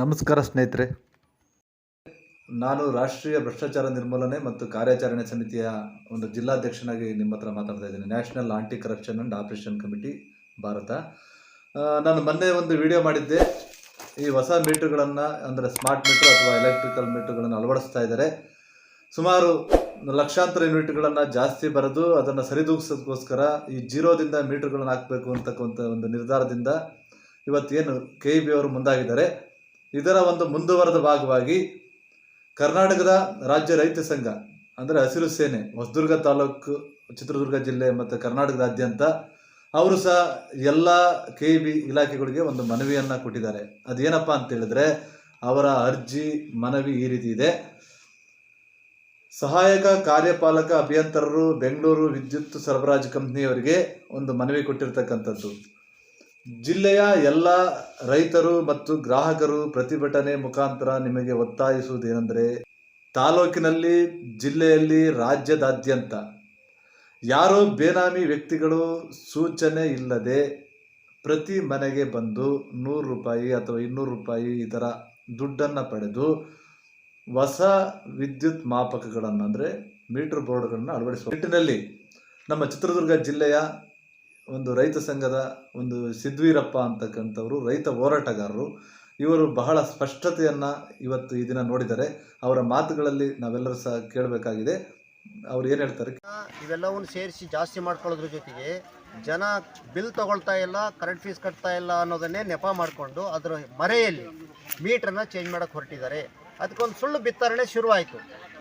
ನಮಸ್ಕಾರ ಸ್ನೇಹಿತರೆ. ನಾನು ರಾಷ್ಟ್ರೀಯ ಭ್ರಷ್ಟಾಚಾರ ನಿರ್ಮೂಲನೆ ಮತ್ತು ಕಾರ್ಯಾಚರಣೆ ಸಮಿತಿಯ ಒಂದು ಜಿಲ್ಲಾಧ್ಯಕ್ಷನಾಗಿ ನಿಮ್ಮ ಹತ್ರ ಮಾತಾಡ್ತಾ ಇದ್ದೀನಿ. National anti corruption and operation committee Bharat ನಾನು ಮೊನ್ನೆ ಒಂದು ವಿಡಿಯೋ ಮಾಡಿದ್ದೆ. ಈ ಹೊಸ ಮೀಟರ್ಗಳನ್ನು, ಅಂದರೆ ಸ್ಮಾರ್ಟ್ ಮೀಟರ್ ಅಥವಾ ಎಲೆಕ್ಟ್ರಿಕಲ್ ಮೀಟರ್ಗಳನ್ನು ಅಳವಡಿಸ್ತಾ ಇದ್ದಾರೆ. ಸುಮಾರು ಲಕ್ಷಾಂತರ ಯೂನಿಟ್ಗಳನ್ನು ಜಾಸ್ತಿ ಬರೆದು ಅದನ್ನು ಸರಿದೂಗಿಸೋದಕ್ಕೋಸ್ಕರ ಈ ಜೀರೋದಿಂದ ಮೀಟರ್ಗಳನ್ನು ಹಾಕಬೇಕು ಅಂತಕ್ಕಂಥ ಒಂದು ನಿರ್ಧಾರದಿಂದ ಇವತ್ತೇನು ಕೆ ಇ ಬಿ ಅವರು ಮುಂದಾಗಿದ್ದಾರೆ. ಇದರ ಒಂದು ಮುಂದುವರೆದ ಭಾಗವಾಗಿ ಕರ್ನಾಟಕದ ರಾಜ್ಯ ರೈತ ಸಂಘ, ಅಂದರೆ ಹಸಿರು ಸೇನೆ, ಹೊಸದುರ್ಗ ತಾಲೂಕು, ಚಿತ್ರದುರ್ಗ ಜಿಲ್ಲೆ ಮತ್ತು ಕರ್ನಾಟಕದಾದ್ಯಂತ ಅವರು ಸಹ ಎಲ್ಲ ಕೆ ಬಿ ಇಲಾಖೆಗಳಿಗೆ ಒಂದು ಮನವಿಯನ್ನು ಕೊಟ್ಟಿದ್ದಾರೆ. ಅದೇನಪ್ಪ ಅಂತ ಹೇಳಿದ್ರೆ ಅವರ ಅರ್ಜಿ, ಮನವಿ ಈ ರೀತಿ ಇದೆ. ಸಹಾಯಕ ಕಾರ್ಯಪಾಲಕ ಅಭಿಯಂತರರು ಬೆಂಗಳೂರು ವಿದ್ಯುತ್ ಸರಬರಾಜು ಕಂಪ್ನಿಯವರಿಗೆ ಒಂದು ಮನವಿ ಕೊಟ್ಟಿರ್ತಕ್ಕಂಥದ್ದು. ಜಿಲ್ಲೆಯ ಎಲ್ಲ ರೈತರು ಮತ್ತು ಗ್ರಾಹಕರು ಪ್ರತಿಭಟನೆ ಮುಖಾಂತರ ನಿಮಗೆ ಒತ್ತಾಯಿಸುವುದೇನೆಂದರೆ, ತಾಲೂಕಿನಲ್ಲಿ, ಜಿಲ್ಲೆಯಲ್ಲಿ, ರಾಜ್ಯದಾದ್ಯಂತ ಯಾರೋ ಬೇನಾಮಿ ವ್ಯಕ್ತಿಗಳು ಸೂಚನೆ ಇಲ್ಲದೆ ಪ್ರತಿ ಮನೆಗೆ ಬಂದು ನೂರು ರೂಪಾಯಿ ಅಥವಾ ಇನ್ನೂರು ರೂಪಾಯಿ ಈ ಥರ ದುಡ್ಡನ್ನು ಪಡೆದು ಹೊಸ ವಿದ್ಯುತ್ ಮಾಪಕಗಳನ್ನು ಅಂದರೆ ಮೀಟರ್ ಬೋರ್ಡ್ಗಳನ್ನು ಅಳವಡಿಸುವ ನಿಟ್ಟಿನಲ್ಲಿ ನಮ್ಮ ಚಿತ್ರದುರ್ಗ ಜಿಲ್ಲೆಯ ಒಂದು ರೈತ ಸಂಘದ ಒಂದು ಸಿದ್ವೀರಪ್ಪ ಅಂತಕ್ಕಂಥವರು, ರೈತ ಹೋರಾಟಗಾರರು, ಇವರು ಬಹಳ ಸ್ಪಷ್ಟತೆಯನ್ನು ಇವತ್ತು ಈ ದಿನ ನೋಡಿದರೆ ಅವರ ಮಾತುಗಳಲ್ಲಿ ನಾವೆಲ್ಲರೂ ಸಹ ಕೇಳಬೇಕಾಗಿದೆ. ಅವ್ರು ಏನು ಹೇಳ್ತಾರೆ? ಇವೆಲ್ಲವನ್ನು ಸೇರಿಸಿ ಜಾಸ್ತಿ ಮಾಡ್ಕೊಳ್ಳೋದ್ರ ಜೊತೆಗೆ ಜನ ಬಿಲ್ ತಗೊಳ್ತಾ ಇಲ್ಲ ಕರೆಂಟ್ ಫೀಸ್ ಕಟ್ತಾ ಇಲ್ಲ ಅನ್ನೋದನ್ನೇ ನೆಪ ಮಾಡಿಕೊಂಡು ಅದರ ಮರೆಯಲ್ಲಿ ಮೀಟ್ರನ್ನ ಚೇಂಜ್ ಮಾಡೋಕ್ಕೆ ಹೊರಟಿದ್ದಾರೆ. ಅದಕ್ಕೊಂದು ಸುಳ್ಳು ಬಿತ್ತರಣೆ ಶುರುವಾಯಿತು.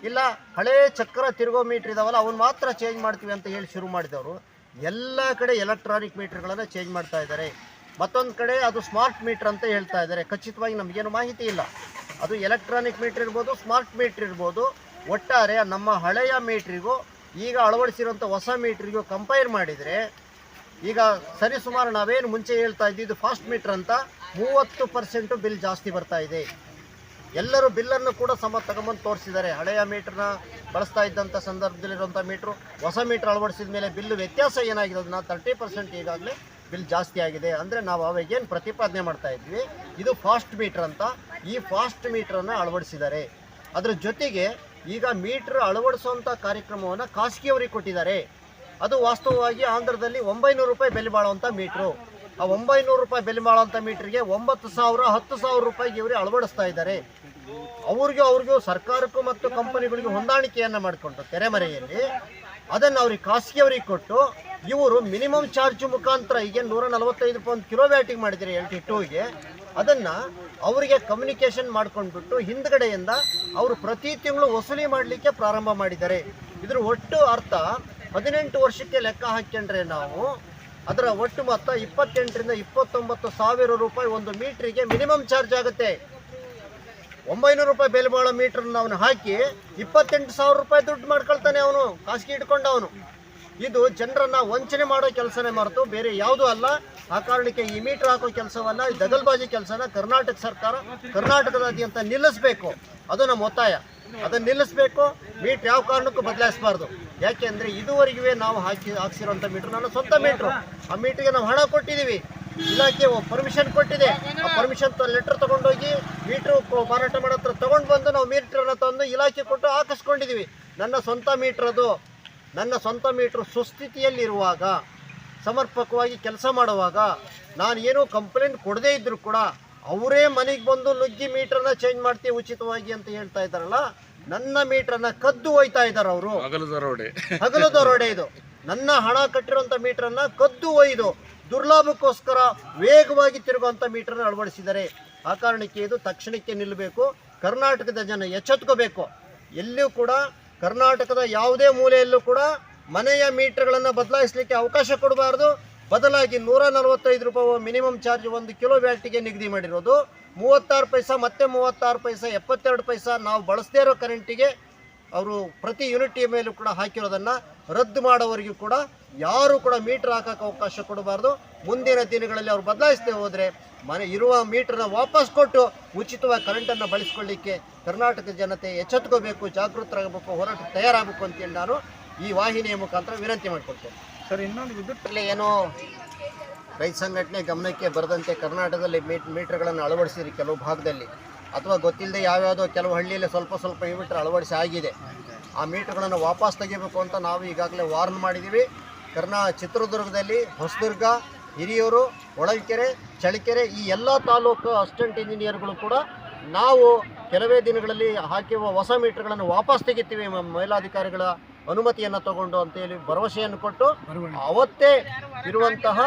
ಇಲ್ಲ, ಹಳೇ ಚಕ್ರ ತಿರುಗೋ ಮೀಟ್ರ್ ಇದಾವಲ್ಲ, ಅವನು ಮಾತ್ರ ಚೇಂಜ್ ಮಾಡ್ತೀವಿ ಅಂತ ಹೇಳಿ ಶುರು ಮಾಡಿದವರು. ಎಲ್ಲ ಕಡೆ ಎಲೆಕ್ಟ್ರಾನಿಕ್ ಮೀಟ್ರ್ಗಳನ್ನು ಚೇಂಜ್ ಮಾಡ್ತಾ ಇದ್ದಾರೆ. ಮತ್ತೊಂದು ಕಡೆ ಅದು ಸ್ಮಾರ್ಟ್ ಮೀಟ್ರ್ ಅಂತ ಹೇಳ್ತಾ ಇದ್ದಾರೆ. ಖಚಿತವಾಗಿ ನಮಗೇನು ಮಾಹಿತಿ ಇಲ್ಲ. ಅದು ಎಲೆಕ್ಟ್ರಾನಿಕ್ ಮೀಟ್ರ್ ಇರ್ಬೋದು ಸ್ಮಾರ್ಟ್ ಮೀಟ್ರ್ ಇರ್ಬೋದು. ಒಟ್ಟಾರೆ ನಮ್ಮ ಹಳೆಯ ಮೀಟ್ರಿಗೂ ಈಗ ಅಳವಡಿಸಿರುವಂಥ ಹೊಸ ಮೀಟ್ರಿಗೂ ಕಂಪೇರ್ ಮಾಡಿದರೆ ಈಗ ಸರಿಸುಮಾರು ನಾವೇನು ಮುಂಚೆ ಹೇಳ್ತಾ ಇದ್ದಿದ್ದು ಫಾಸ್ಟ್ ಮೀಟ್ರ್ ಅಂತ ಮೂವತ್ತು ಪರ್ಸೆಂಟು ಬಿಲ್ ಜಾಸ್ತಿ ಬರ್ತಾ ಇದೆ. ಎಲ್ಲರೂ ಬಿಲ್ಲನ್ನು ಕೂಡ ಸಮ ತಗೊಂಬಂದು ತೋರಿಸಿದ್ದಾರೆ. ಹಳೆಯ ಮೀಟ್ರನ್ನ ಬಳಸ್ತಾ ಇದ್ದಂಥ ಸಂದರ್ಭದಲ್ಲಿರುವಂಥ ಮೀಟ್ರು, ಹೊಸ ಮೀಟ್ರ್ ಅಳವಡಿಸಿದ ಮೇಲೆ ಬಿಲ್ಲು ವ್ಯತ್ಯಾಸ ಏನಾಗಿದೆ ಅದನ್ನ ತರ್ಟಿ ಪರ್ಸೆಂಟ್ ಈಗಾಗಲೇ ಬಿಲ್ ಜಾಸ್ತಿ ಆಗಿದೆ. ಅಂದರೆ ನಾವು ಅವಾಗೇನು ಪ್ರತಿಪಾದನೆ ಮಾಡ್ತಾ ಇದ್ವಿ, ಇದು ಫಾಸ್ಟ್ ಮೀಟ್ರ್ ಅಂತ. ಈ ಫಾಸ್ಟ್ ಮೀಟ್ರನ್ನು ಅಳವಡಿಸಿದ್ದಾರೆ. ಅದರ ಜೊತೆಗೆ ಈಗ ಮೀಟ್ರ್ ಅಳವಡಿಸುವಂಥ ಕಾರ್ಯಕ್ರಮವನ್ನು ಖಾಸಗಿಯವರಿಗೆ ಕೊಟ್ಟಿದ್ದಾರೆ. ಅದು ವಾಸ್ತವವಾಗಿ ಆಂಧ್ರದಲ್ಲಿ ಒಂಬೈನೂರು ರೂಪಾಯಿ ಬೆಲೆ ಬಾಳುವಂಥ ಮೀಟ್ರು. ಆ ಒಂಬೈನೂರು ರೂಪಾಯಿ ಬೆಲೆ ಮಾಡುವಂಥ ಮೀಟ್ರಿಗೆ ಒಂಬತ್ತು ಸಾವಿರ, ಹತ್ತು ಸಾವಿರ ರೂಪಾಯಿಗೆ ಇವರೇ ಅಳವಡಿಸ್ತಾ ಇದ್ದಾರೆ. ಅವ್ರಿಗೂ ಅವ್ರಿಗೂ ಸರ್ಕಾರಕ್ಕೂ ಮತ್ತು ಕಂಪನಿಗಳಿಗೂ ಹೊಂದಾಣಿಕೆಯನ್ನು ಮಾಡಿಕೊಂಡು ತೆರೆಮರೆಯಲ್ಲಿ ಅದನ್ನು ಅವ್ರಿಗೆ ಖಾಸಗಿಯವರಿಗೆ ಕೊಟ್ಟು ಇವರು ಮಿನಿಮಮ್ ಚಾರ್ಜ್ ಮುಖಾಂತರ ಈಗ ನೂರ ನಲವತ್ತೈದು ರೂಪಾಯಿ ಒಂದು ಕಿಲೋ ಬ್ಯಾಟಿಂಗ್ ಮಾಡಿದ್ದಾರೆ ಎಲ್ ಟಿ ಟೂಗೆ. ಅದನ್ನು ಅವರಿಗೆ ಕಮ್ಯುನಿಕೇಷನ್ ಮಾಡ್ಕೊಂಡ್ಬಿಟ್ಟು ಹಿಂದ್ಗಡೆಯಿಂದ ಅವರು ಪ್ರತಿ ತಿಂಗಳು ವಸೂಲಿ ಮಾಡಲಿಕ್ಕೆ ಪ್ರಾರಂಭ ಮಾಡಿದ್ದಾರೆ. ಇದ್ರ ಒಟ್ಟು ಅರ್ಥ ಹದಿನೆಂಟು ವರ್ಷಕ್ಕೆ ಲೆಕ್ಕ ಹಾಕ್ಕೊಂಡ್ರೆ ನಾವು ಅದರ ಒಟ್ಟು ಮೊತ್ತ ಇಪ್ಪತ್ತೆಂಟರಿಂದ ಇಪ್ಪತ್ತೊಂಬತ್ತು ಸಾವಿರ ರೂಪಾಯಿ ಒಂದು ಮೀಟ್ರಿಗೆ ಮಿನಿಮಮ್ ಚಾರ್ಜ್ ಆಗುತ್ತೆ. ಒಂಬೈನೂರು ರೂಪಾಯಿ ಬೆಲೆ ಬಾಳೋ ಮೀಟ್ರನ್ನ ಅವನು ಹಾಕಿ ಇಪ್ಪತ್ತೆಂಟು ಸಾವಿರ ರೂಪಾಯಿ ದುಡ್ಡು ಮಾಡ್ಕೊಳ್ತಾನೆ ಅವನು, ಖಾಸಗಿ ಇಟ್ಕೊಂಡವನು ಇದು ಜನರನ್ನ ವಂಚನೆ ಮಾಡೋ ಕೆಲಸನೇ ಮರೆತು ಬೇರೆ ಯಾವುದೂ ಅಲ್ಲ. ಆ ಕಾರಣಕ್ಕೆ ಈ ಮೀಟರ್ ಹಾಕೋ ಕೆಲಸವನ್ನ, ಈ ದಗಲ್ಬಾಜಿ ಕೆಲಸನ ಕರ್ನಾಟಕ ಸರ್ಕಾರ ಕರ್ನಾಟಕದಾದ್ಯಂತ ನಿಲ್ಲಿಸಬೇಕು. ಅದು ನಮ್ಮ ಒತ್ತಾಯ. ಅದನ್ನು ನಿಲ್ಲಿಸಬೇಕು. ಮೀಟ್ರ್ ಯಾವ ಕಾರಣಕ್ಕೂ ಬದಲಾಯಿಸಬಾರ್ದು. ಯಾಕೆಂದ್ರೆ ಇದುವರೆಗೂ ನಾವು ಹಾಕಿ ಹಾಕ್ಸಿರುವಂಥ ಮೀಟ್ರ್ ನನ್ನ ಸ್ವಂತ ಮೀಟ್ರು ಆ ಮೀಟ್ರಿಗೆ ನಾವು ಹಣ ಕೊಟ್ಟಿದ್ದೀವಿ. ಇಲಾಖೆ ಪರ್ಮಿಷನ್ ಕೊಟ್ಟಿದೆ. ಆ ಪರ್ಮಿಷನ್ ಲೆಟರ್ ತಗೊಂಡೋಗಿ ಮೀಟ್ರ್ ಮಾರಾಟ ಮಾಡೋ ಹತ್ರ ತಗೊಂಡು ಬಂದು ನಾವು ಮೀಟ್ರನ್ನ ತಂದು ಇಲಾಖೆ ಕೊಟ್ಟು ಹಾಕಿಸ್ಕೊಂಡಿದ್ದೀವಿ. ನನ್ನ ಸ್ವಂತ ಮೀಟ್ರ್ ಅದು. ನನ್ನ ಸ್ವಂತ ಮೀಟ್ರ್ ಸುಸ್ಥಿತಿಯಲ್ಲಿರುವಾಗ, ಸಮರ್ಪಕವಾಗಿ ಕೆಲಸ ಮಾಡುವಾಗ, ನಾನು ಏನೂ ಕಂಪ್ಲೇಂಟ್ ಕೊಡದೇ ಇದ್ದರೂ ಕೂಡ ಅವರೇ ಮನೆಗೆ ಬಂದು ನುಗ್ಗಿ ಮೀಟರ್ನ ಚೇಂಜ್ ಮಾಡ್ತೀವಿ ಉಚಿತವಾಗಿ ಅಂತ ಹೇಳ್ತಾ ಇದ್ದಾರಲ್ಲ ನನ್ನ ಮೀಟರ್ನ ಕದ್ದು ಒಯ್ತಾ ಇದ್ದಾರೆ ಅವರು. ಹಗಲು ದರೋಡೆ ಇದು. ನನ್ನ ಹಣ ಕಟ್ಟಿರುವಂತ ಮೀಟರ್ನ ಕದ್ದು ಒಯ್ದು ದುರ್ಲಾಭಕ್ಕೋಸ್ಕರ ವೇಗವಾಗಿ ತಿರುಗುವಂತ ಮೀಟರ್ನ ಅಳವಡಿಸಿದ್ದಾರೆ. ಆ ಕಾರಣಕ್ಕೆ ಇದು ತಕ್ಷಣಕ್ಕೆ ನಿಲ್ಲಬೇಕು ಕರ್ನಾಟಕದ ಜನ ಎಚ್ಚೆತ್ಕೋಬೇಕು. ಎಲ್ಲಿಯೂ ಕೂಡ ಕರ್ನಾಟಕದ ಯಾವುದೇ ಮೂಲೆಯಲ್ಲೂ ಕೂಡ ಮನೆಯ ಮೀಟರ್ಗಳನ್ನು ಬದಲಾಯಿಸಲಿಕ್ಕೆ ಅವಕಾಶ ಕೊಡಬಾರ್ದು. ಬದಲಾಗಿ ನೂರ ನಲವತ್ತೈದು ರೂಪಾಯಿ ಮಿನಿಮಮ್ ಚಾರ್ಜ್ ಒಂದು ಕಿಲೋ ವ್ಯಾಲ್ಟಿಗೆ ನಿಗದಿ ಮಾಡಿರೋದು. ಮೂವತ್ತಾರು ಪೈಸಾ, ಮತ್ತೆ ಮೂವತ್ತಾರು ಪೈಸಾ, ಎಪ್ಪತ್ತೆರಡು ಪೈಸಾ ನಾವು ಬಳಸದೇ ಇರೋ ಕರೆಂಟಿಗೆ ಅವರು ಪ್ರತಿ ಯೂನಿಟಿಯ ಮೇಲೂ ಕೂಡ ಹಾಕಿರೋದನ್ನು ರದ್ದು ಮಾಡೋವರೆಗೂ ಕೂಡ ಯಾರು ಕೂಡ ಮೀಟರ್ ಹಾಕಕ್ಕೆ ಅವಕಾಶ ಕೊಡಬಾರ್ದು. ಮುಂದಿನ ದಿನಗಳಲ್ಲಿ ಅವ್ರು ಬದಲಾಯಿಸದೆ ಹೋದರೆ ಮನೆ ಇರುವ ಮೀಟರ್ನ ವಾಪಸ್ ಕೊಟ್ಟು ಉಚಿತವಾಗಿ ಕರೆಂಟನ್ನು ಬಳಸ್ಕೊಳ್ಳಿಕ್ಕೆ ಕರ್ನಾಟಕ ಜನತೆ ಎಚ್ಚೆತ್ಕೋಬೇಕು, ಜಾಗೃತರಾಗಬೇಕು ಹೋರಾಟ ತಯಾರಾಗಬೇಕು ಅಂತೇಳಿ ನಾನು ಈ ವಾಹಿನಿಯ ಮುಖಾಂತರ ವಿನಂತಿ ಮಾಡಿಕೊಡ್ತೇನೆ ಸರ್, ಇನ್ನೊಂದು ವಿದ್ಯುತ್ ಇಲ್ಲಿ ಏನು ರೈತ ಸಂಘಟನೆ ಗಮನಕ್ಕೆ ಬರದಂತೆ ಕರ್ನಾಟಕದಲ್ಲಿ ಮೀಟ್ ಮೀಟರ್ಗಳನ್ನು ಅಳವಡಿಸಿರಿ ಕೆಲವು ಭಾಗದಲ್ಲಿ. ಅಥವಾ ಗೊತ್ತಿಲ್ಲದೆ ಯಾವ್ಯಾವುದೋ ಕೆಲವು ಹಳ್ಳಿಯಲ್ಲಿ ಸ್ವಲ್ಪ ಸ್ವಲ್ಪ ಈ ಮೀಟರ್ ಅಳವಡಿಸಿ ಆಗಿದೆ. ಆ ಮೀಟರ್ಗಳನ್ನು ವಾಪಸ್ ತೆಗಿಬೇಕು ಅಂತ ನಾವು ಈಗಾಗಲೇ ವಾರ್ನ್ ಮಾಡಿದ್ದೀವಿ. ಕರ್ನಾ ಚಿತ್ರದುರ್ಗದಲ್ಲಿ ಹೊಸದುರ್ಗ, ಹಿರಿಯೂರು, ಹೊಳಲ್ಕೆರೆ ಚಳಿಕೆರೆ ಈ ಎಲ್ಲ ತಾಲೂಕು ಅಸಿಸ್ಟೆಂಟ್ ಇಂಜಿನಿಯರ್ಗಳು ಕೂಡ ನಾವು ಕೆಲವೇ ದಿನಗಳಲ್ಲಿ ಹಾಕಿರುವ ಹೊಸ ಮೀಟರ್ಗಳನ್ನು ವಾಪಸ್ ತೆಗಿತೀವಿ ಮಹಿಳಾಧಿಕಾರಿಗಳ ಅನುಮತಿಯನ್ನು ತಗೊಂಡು ಅಂತೇಳಿ ಭರವಸೆಯನ್ನು ಕೊಟ್ಟು ಅವತ್ತೇ ಇರುವಂತಹ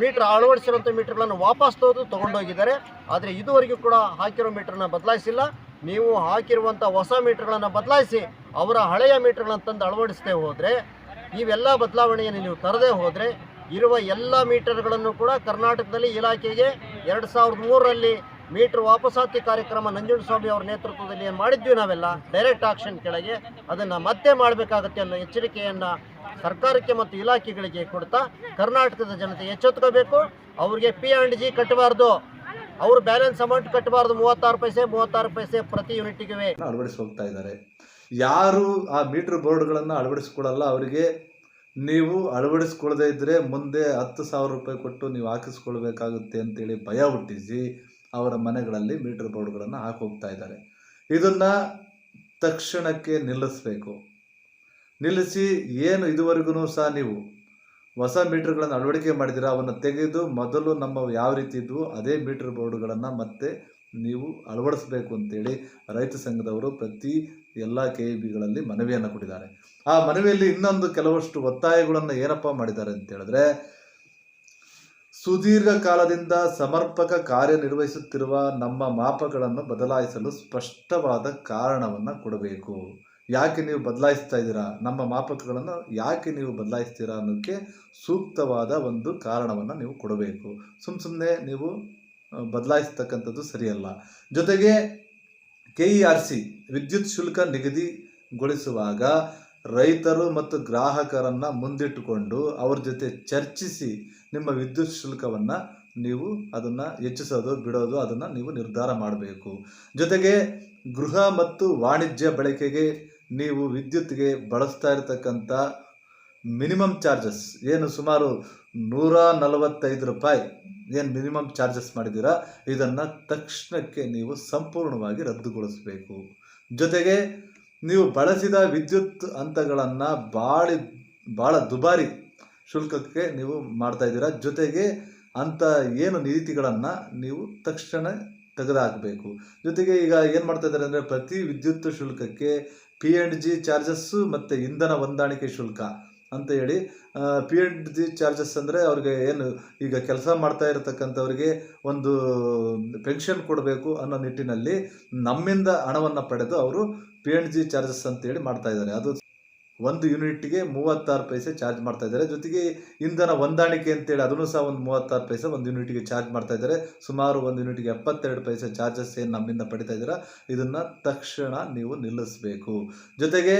ಮೀಟರ್ ಅಳವಡಿಸಿರುವಂಥ ಮೀಟರ್ಗಳನ್ನು ವಾಪಸ್ ತೋದು ತಗೊಂಡೋಗಿದ್ದಾರೆ. ಆದರೆ ಇದುವರೆಗೂ ಕೂಡ ಹಾಕಿರೋ ಮೀಟರ್ನ ಬದಲಾಯಿಸಿಲ್ಲ. ನೀವು ಹಾಕಿರುವಂಥ ಹೊಸ ಮೀಟರ್ಗಳನ್ನು ಬದಲಾಯಿಸಿ ಅವರ ಹಳೆಯ ಮೀಟರ್ಗಳನ್ನು ತಂದು ಅಳವಡಿಸದೆ ಹೋದರೆ ಇವೆಲ್ಲ ಬದಲಾವಣೆಯನ್ನು ನೀವು ತರದೇ ಹೋದರೆ ಇರುವ ಎಲ್ಲ ಮೀಟರ್ಗಳನ್ನು ಕೂಡ ಕರ್ನಾಟಕದಲ್ಲಿ ಇಲಾಖೆಗೆ ಎರಡು ಸಾವಿರದ ಮೂರರಲ್ಲಿ ಮೀಟರ್ ವಾಪಸಾತಿ ಕಾರ್ಯಕ್ರಮ ನಂಜುಂಡಸ್ವಾಮಿ ಅವರ ನೇತೃತ್ವದಲ್ಲಿ ಏನು ಮಾಡಿದ್ವಿ ನಾವೆಲ್ಲ ಡೈರೆಕ್ಟ್ ಆಕ್ಷನ್ ಕೆಳಗೆ ಅದನ್ನು ಮತ್ತೆ ಮಾಡಬೇಕಾಗತ್ತೆ ಅನ್ನೋ ಎಚ್ಚರಿಕೆಯನ್ನು ಸರ್ಕಾರಕ್ಕೆ ಮತ್ತು ಇಲಾಖೆಗಳಿಗೆ ಕೊಡ್ತಾ ಕರ್ನಾಟಕದ ಜನತೆ ಎಚ್ಚೆತ್ಕೋಬೇಕು. ಅವ್ರಿಗೆ ಪಿ ಆ್ಯಂಡ್ ಜಿ ಕಟ್ಟಬಾರ್ದು ಅವರು ಬ್ಯಾಲೆನ್ಸ್ ಅಮೌಂಟ್ ಕಟ್ಟಬಾರ್ದು ಮೂವತ್ತಾರು ಪೈಸೆ ಮೂವತ್ತಾರು ಪೈಸೆ ಪ್ರತಿ ಯೂನಿಟ್ಗೆ ಹೋಗ್ತಾ ಇದ್ದಾರೆ. ಯಾರು ಆ ಮೀಟರ್ ಬೋರ್ಡ್ಗಳನ್ನು ಅಳವಡಿಸ್ಕೊಡಲ್ಲ ಅವರಿಗೆ ನೀವು ಅಳವಡಿಸ್ಕೊಳ್ಳದೇ ಇದ್ದರೆ ಮುಂದೆ ಹತ್ತು ಸಾವಿರ ರೂಪಾಯಿ ಕೊಟ್ಟು ನೀವು ಹಾಕಿಸ್ಕೊಳ್ಬೇಕಾಗುತ್ತೆ ಅಂತೇಳಿ ಭಯ ಹುಟ್ಟಿಸಿ ಅವರ ಮನೆಗಳಲ್ಲಿ ಮೀಟರ್ ಬೋರ್ಡ್ಗಳನ್ನು ಹಾಕಿ ಹೋಗ್ತಾ ಇದ್ದಾರೆ. ಇದನ್ನು ತಕ್ಷಣಕ್ಕೆ ನಿಲ್ಲಿಸಬೇಕು. ನಿಲ್ಲಿಸಿ ಏನು ಇದುವರೆಗೂ ಸಹ ನೀವು ಹೊಸ ಮೀಟರ್ಗಳನ್ನು ಅಳವಡಿಕೆ ಮಾಡಿದ್ದೀರಾ ಅವನ್ನು ತೆಗೆದು ಮೊದಲು ನಮ್ಮ ಯಾವ ರೀತಿ ಇದ್ವು ಅದೇ ಮೀಟರ್ ಬೋರ್ಡ್ಗಳನ್ನು ಮತ್ತೆ ನೀವು ಅಳವಡಿಸಬೇಕು ಅಂತೇಳಿ ರೈತ ಸಂಘದವರು ಪ್ರತಿ ಎಲ್ಲ ಕೆ ಇ ಬಿಗಳಲ್ಲಿ ಮನವಿಯನ್ನು ಕೊಟ್ಟಿದ್ದಾರೆ. ಆ ಮನವಿಯಲ್ಲಿ ಇನ್ನೊಂದು ಕೆಲವಷ್ಟು ಒತ್ತಾಯಗಳನ್ನು ಏನಪ್ಪ ಮಾಡಿದ್ದಾರೆ ಅಂತ ಹೇಳಿದ್ರೆ ಸುದೀರ್ಘ ಕಾಲದಿಂದ ಸಮರ್ಪಕ ಕಾರ್ಯನಿರ್ವಹಿಸುತ್ತಿರುವ ನಮ್ಮ ಮಾಪಗಳನ್ನು ಬದಲಾಯಿಸಲು ಸ್ಪಷ್ಟವಾದ ಕಾರಣವನ್ನು ಕೊಡಬೇಕು. ಯಾಕೆ ನೀವು ಬದಲಾಯಿಸ್ತಾ ಇದ್ದೀರಾ? ನಮ್ಮ ಮಾಪಕಗಳನ್ನು ಯಾಕೆ ನೀವು ಬದಲಾಯಿಸ್ತೀರಾ ಅನ್ನೋಕ್ಕೆ ಸೂಕ್ತವಾದ ಒಂದು ಕಾರಣವನ್ನು ನೀವು ಕೊಡಬೇಕು. ಸುಮ್ಮ ಸುಮ್ಮನೆ ನೀವು ಬದಲಾಯಿಸ್ತಕ್ಕಂಥದ್ದು ಸರಿಯಲ್ಲ. ಜೊತೆಗೆ ಕೆ ಇ ಆರ್ ಸಿ ವಿದ್ಯುತ್ ಶುಲ್ಕ ನಿಗದಿಗೊಳಿಸುವಾಗ ರೈತರು ಮತ್ತು ಗ್ರಾಹಕರನ್ನು ಮುಂದಿಟ್ಟುಕೊಂಡು ಅವ್ರ ಜೊತೆ ಚರ್ಚಿಸಿ ನಿಮ್ಮ ವಿದ್ಯುತ್ ಶುಲ್ಕವನ್ನು ನೀವು ಅದನ್ನು ಹೆಚ್ಚಿಸೋದು, ಬಿಡೋದು, ಅದನ್ನು ನೀವು ನಿರ್ಧಾರ ಮಾಡಬೇಕು. ಜೊತೆಗೆ ಗೃಹ ಮತ್ತು ವಾಣಿಜ್ಯ ಬಳಕೆಗೆ ನೀವು ವಿದ್ಯುತ್ಗೆ ಬಳಸ್ತಾ ಇರತಕ್ಕಂಥ ಮಿನಿಮಮ್ ಚಾರ್ಜಸ್ ಏನು ಸುಮಾರು ನೂರ ನಲವತ್ತೈದು ರೂಪಾಯಿ ಏನು ಮಿನಿಮಮ್ ಚಾರ್ಜಸ್ ಮಾಡಿದ್ದೀರಾ, ಇದನ್ನು ತಕ್ಷಣಕ್ಕೆ ನೀವು ಸಂಪೂರ್ಣವಾಗಿ ರದ್ದುಗೊಳಿಸಬೇಕು. ಜೊತೆಗೆ ನೀವು ಬಳಸಿದ ವಿದ್ಯುತ್ ಹಂತಗಳನ್ನು ಭಾಳ ಭಾಳ ದುಬಾರಿ ಶುಲ್ಕಕ್ಕೆ ನೀವು ಮಾಡ್ತಾ ಇದ್ದೀರಾ. ಜೊತೆಗೆ ಅಂಥ ಏನು ನೀತಿಗಳನ್ನು ನೀವು ತಕ್ಷಣ ತೆಗೆದುಹಾಕಬೇಕು ಜೊತೆಗೆ ಈಗ ಏನು ಮಾಡ್ತಾ ಇದ್ದಾರೆ ಅಂದರೆ ಪ್ರತಿ ವಿದ್ಯುತ್ ಶುಲ್ಕಕ್ಕೆ ಪಿ ಆ್ಯಂಡ್ ಜಿ ಚಾರ್ಜಸ್ಸು ಮತ್ತು ಇಂಧನ ಹೊಂದಾಣಿಕೆ ಶುಲ್ಕ ಅಂತ ಹೇಳಿ ಪಿ ದಿ ಚಾರ್ಜಸ್ ಅಂದರೆ ಅವ್ರಿಗೆ ಏನು ಈಗ ಕೆಲಸ ಮಾಡ್ತಾ ಇರತಕ್ಕಂಥವ್ರಿಗೆ ಒಂದು ಪೆನ್ಷನ್ ಕೊಡಬೇಕು ಅನ್ನೋ ನಿಟ್ಟಿನಲ್ಲಿ ನಮ್ಮಿಂದ ಹಣವನ್ನು ಪಡೆದು ಅವರು ಪಿ ಎಂಡ್ ಜಿ ಚಾರ್ಜಸ್ ಅಂತೇಳಿ ಮಾಡ್ತಾ ಇದ್ದಾರೆ. ಅದು ಒಂದು ಯೂನಿಟ್ಗೆ ಮೂವತ್ತಾರು ಪೈಸೆ ಚಾರ್ಜ್ ಮಾಡ್ತಾ ಇದ್ದಾರೆ. ಜೊತೆಗೆ ಇಂಧನ ಹೊಂದಾಣಿಕೆ ಅಂತೇಳಿ ಅದನ್ನು ಸಹ ಒಂದು ಮೂವತ್ತಾರು ಪೈಸೆ ಒಂದು ಯೂನಿಟ್ಗೆ ಚಾರ್ಜ್ ಮಾಡ್ತಾ ಇದ್ದಾರೆ. ಸುಮಾರು ಒಂದು ಯೂನಿಟ್ಗೆ ಎಪ್ಪತ್ತೆರಡು ಪೈಸೆ ಚಾರ್ಜಸ್ ಏನು ನಮ್ಮಿಂದ ಪಡಿತಾ ಇದ್ದೀರಾ, ಇದನ್ನು ತಕ್ಷಣ ನೀವು ನಿಲ್ಲಿಸಬೇಕು. ಜೊತೆಗೆ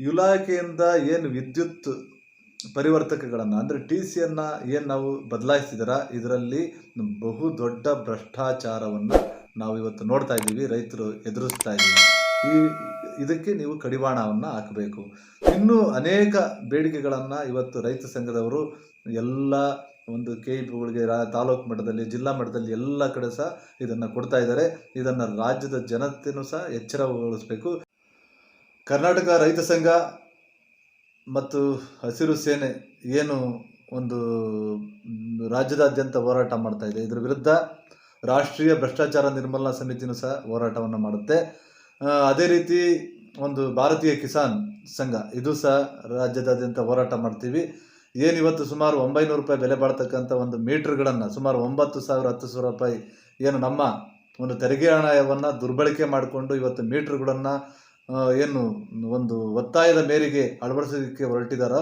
ಇಲಾಖೆಯಿಂದ ಏನು ವಿದ್ಯುತ್ ಪರಿವರ್ತಕಗಳನ್ನು, ಅಂದರೆ ಟಿ ಸಿಯನ್ನು ಏನು ನಾವು ಬದಲಾಯಿಸಿದರ ಇದರಲ್ಲಿ ಬಹು ದೊಡ್ಡ ಭ್ರಷ್ಟಾಚಾರವನ್ನು ನಾವು ಇವತ್ತು ನೋಡ್ತಾ ಇದ್ದೀವಿ, ರೈತರು ಎದುರಿಸ್ತಾ ಇದ್ದೀವಿ. ಈ ಇದಕ್ಕೆ ನೀವು ಕಡಿವಾಣವನ್ನು ಹಾಕಬೇಕು. ಇನ್ನೂ ಅನೇಕ ಬೇಡಿಕೆಗಳನ್ನು ಇವತ್ತು ರೈತ ಸಂಘದವರು ಎಲ್ಲ ಒಂದು ಕೆ ಇ ಪಿಗಳಿಗೆ ತಾಲೂಕು ಮಟ್ಟದಲ್ಲಿ, ಜಿಲ್ಲಾ ಮಟ್ಟದಲ್ಲಿ ಎಲ್ಲ ಕಡೆ ಸಹ ಇದನ್ನು ಕೊಡ್ತಾ ಇದ್ದಾರೆ. ಇದನ್ನು ರಾಜ್ಯದ ಜನತೆಯೂ ಸಹ ಎಚ್ಚರಗೊಳಿಸಬೇಕು. ಕರ್ನಾಟಕ ರೈತ ಸಂಘ ಮತ್ತು ಹಸಿರು ಸೇನೆ ಏನು ಒಂದು ರಾಜ್ಯದಾದ್ಯಂತ ಹೋರಾಟ ಮಾಡ್ತಾ ಇದೆ. ಇದರ ವಿರುದ್ಧ ರಾಷ್ಟ್ರೀಯ ಭ್ರಷ್ಟಾಚಾರ ನಿರ್ಮೂಲನಾ ಸಮಿತಿನೂ ಸಹ ಹೋರಾಟವನ್ನು ಮಾಡುತ್ತೆ. ಅದೇ ರೀತಿ ಒಂದು ಭಾರತೀಯ ಕಿಸಾನ್ ಸಂಘ, ಇದು ಸಹ ರಾಜ್ಯದಾದ್ಯಂತ ಹೋರಾಟ ಮಾಡ್ತೀವಿ. ಏನು ಇವತ್ತು ಸುಮಾರು ಒಂಬೈನೂರು ರೂಪಾಯಿ ಬೆಲೆ ಬಾಳ್ತಕ್ಕಂಥ ಒಂದು ಮೀಟ್ರ್ಗಳನ್ನು, ಸುಮಾರು ಒಂಬತ್ತು ಸಾವಿರ, ಹತ್ತು ಸಾವಿರ ರೂಪಾಯಿ ಏನು ನಮ್ಮ ಒಂದು ತೆರಿಗೆ ಹಣವನ್ನು ದುರ್ಬಳಕೆ ಮಾಡಿಕೊಂಡು ಇವತ್ತು ಮೀಟ್ರ್ಗಳನ್ನು ಏನು ಒಂದು ಒತ್ತಾಯದ ಮೇರೆಗೆ ಅಳವಡಿಸೋದಕ್ಕೆ ಹೊರಟಿದಾರೋ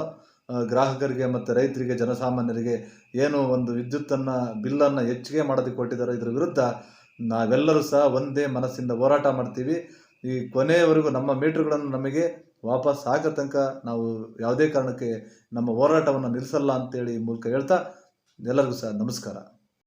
ಗ್ರಾಹಕರಿಗೆ ಮತ್ತು ರೈತರಿಗೆ, ಜನಸಾಮಾನ್ಯರಿಗೆ ಏನು ಒಂದು ವಿದ್ಯುತ್ತನ್ನು, ಬಿಲ್ಲನ್ನು ಹೆಚ್ಚಿಗೆ ಮಾಡೋದಕ್ಕೆ ಕೊಟ್ಟಿದ್ದಾರೋ ಇದರ ವಿರುದ್ಧ ನಾವೆಲ್ಲರೂ ಸಹ ಒಂದೇ ಮನಸ್ಸಿಂದ ಹೋರಾಟ ಮಾಡ್ತೀವಿ. ಈ ಕೊನೆಯವರೆಗೂ ನಮ್ಮ ಮೀಟ್ರ್ಗಳನ್ನು ನಮಗೆ ವಾಪಸ್ ಹಾಕೋ ತನಕ ನಾವು ಯಾವುದೇ ಕಾರಣಕ್ಕೆ ನಮ್ಮ ಹೋರಾಟವನ್ನು ನಿಲ್ಲಿಸಲ್ಲ ಅಂತೇಳಿ ಮೂಲಕ ಹೇಳ್ತಾ, ಎಲ್ಲರಿಗೂ ಸಹ ನಮಸ್ಕಾರ.